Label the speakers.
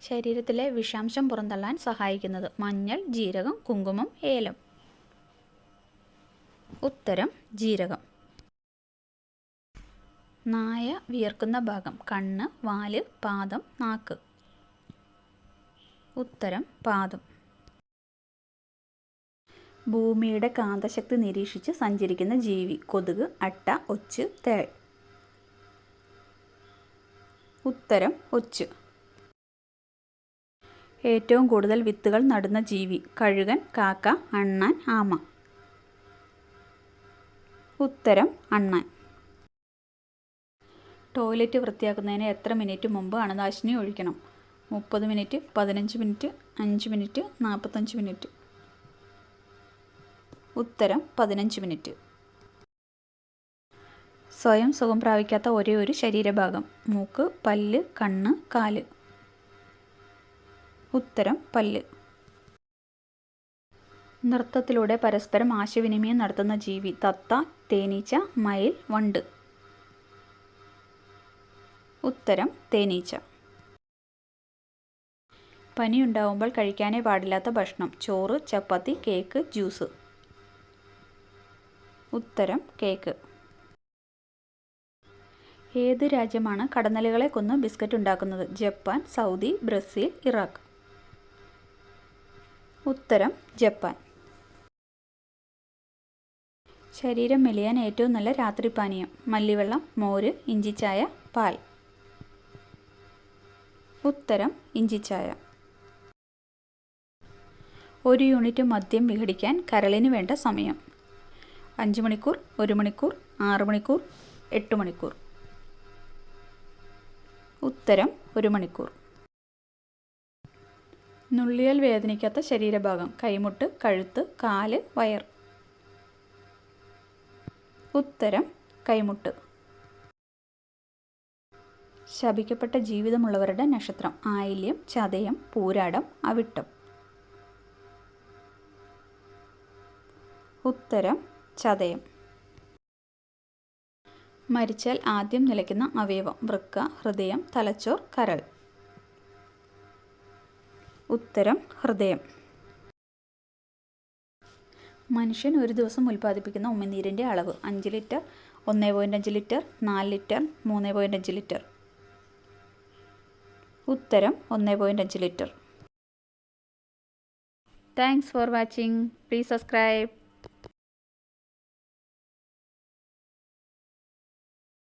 Speaker 1: ശരീരത്തിലെ വിഷാംശം പുറന്തള്ളാൻ സഹായിക്കുന്നത് മഞ്ഞൾ ജീരകം കുങ്കുമം ഏലം. ഉത്തരം ജീരകം. നായ വിയർക്കുന്ന ഭാഗം കണ്ണ് വാൽ പാദം നാക്ക്. ഉത്തരം പാദം. ഭൂമിയുടെ കാന്തശക്തി നിരീക്ഷിച്ച് സഞ്ചരിക്കുന്ന ജീവി കൊതുക് അട്ട ഒച്ച് തേൾ. ഉത്തരം ഒച്ച്. ഏറ്റവും കൂടുതൽ വിത്തുകൾ നടുന്ന ജീവി. കഴുകൻ കാക്ക അണ്ണാൻ ആമ. ഉത്തരം അണ്ണാൻ. ടോയ്ലറ്റ് വൃത്തിയാക്കുന്നതിന് എത്ര മിനിറ്റ് മുമ്പ് അണുനാശിനി ഒഴിക്കണം? മുപ്പത് മിനിറ്റ് പതിനഞ്ച് മിനിറ്റ് അഞ്ച് മിനിറ്റ് നാൽപ്പത്തഞ്ച് മിനിറ്റ്. ഉത്തരം പതിനഞ്ച് മിനിറ്റ്. സ്വയം സുഖം പ്രാപിക്കാത്ത ഒരേ ഒരു ശരീരഭാഗം. മൂക്ക് പല്ല് കണ്ണ് കാൽ. ഉത്തരം പല്ല്. നൃത്തത്തിലൂടെ പരസ്പരം ആശയവിനിമയം നടത്തുന്ന ജീവി തത്ത തേനീച്ച മയിൽ വണ്ട്. ഉത്തരം തേനീച്ച. പനിയുണ്ടാവുമ്പോൾ കഴിക്കാനേ പാടില്ലാത്ത ഭക്ഷണം ചോറ് ചപ്പാത്തി കേക്ക് ജ്യൂസ്. ഉത്തരം കേക്ക്. ഏത് രാജ്യമാണ് കടന്നലുകളെ കൊന്ന് ബിസ്ക്കറ്റ് ഉണ്ടാക്കുന്നത്? Japan Saudi Brazil Iraq. ഉത്തരം ജപ്പാൻ. ശരീരം മെലിയാൻ ഏറ്റവും നല്ല രാത്രി പാനീയം മല്ലിവെള്ളം മോര് ഇഞ്ചിച്ചായ പാൽ. ഉത്തരം ഇഞ്ചിച്ചായ. ഒരു യൂണിറ്റ് മദ്യം വിഘടിക്കാൻ കരളിന് വേണ്ട സമയം. അഞ്ച് മണിക്കൂർ ഒരു മണിക്കൂർ ആറ് മണിക്കൂർ എട്ട് മണിക്കൂർ. ഉത്തരം ഒരു മണിക്കൂർ. നുള്ളിയാൽ വേദനിക്കാത്ത ശരീരഭാഗം കൈമുട്ട് കഴുത്ത് കാൽ വയർ. ഉത്തരം കൈമുട്ട്. ശപിക്കപ്പെട്ട ജീവിതമുള്ളവരുടെ നക്ഷത്രം ആയില്യം ചതയം പൂരാടം അവിട്ടം. ഉത്തരം ചതയം. മരിച്ചാൽ ആദ്യം നിലയ്ക്കുന്ന അവയവം വൃക്ക ഹൃദയം തലച്ചോർ കരൾ. ഉത്തരം ഹൃദയം. മനുഷ്യൻ ഒരു ദിവസം ഉൽപ്പാദിപ്പിക്കുന്ന ഉമിനീരിന്റെ അളവ് അഞ്ച് ലിറ്റർ ഒന്ന് പോയിന്റ് അഞ്ച് ലിറ്റർ നാല് ലിറ്റർ മൂന്ന് പോയിന്റ് അഞ്ച് ലിറ്റർ. ഉത്തരം ഒന്ന് പോയിന്റ് അഞ്ച് litre. Thanks for watching please subscribe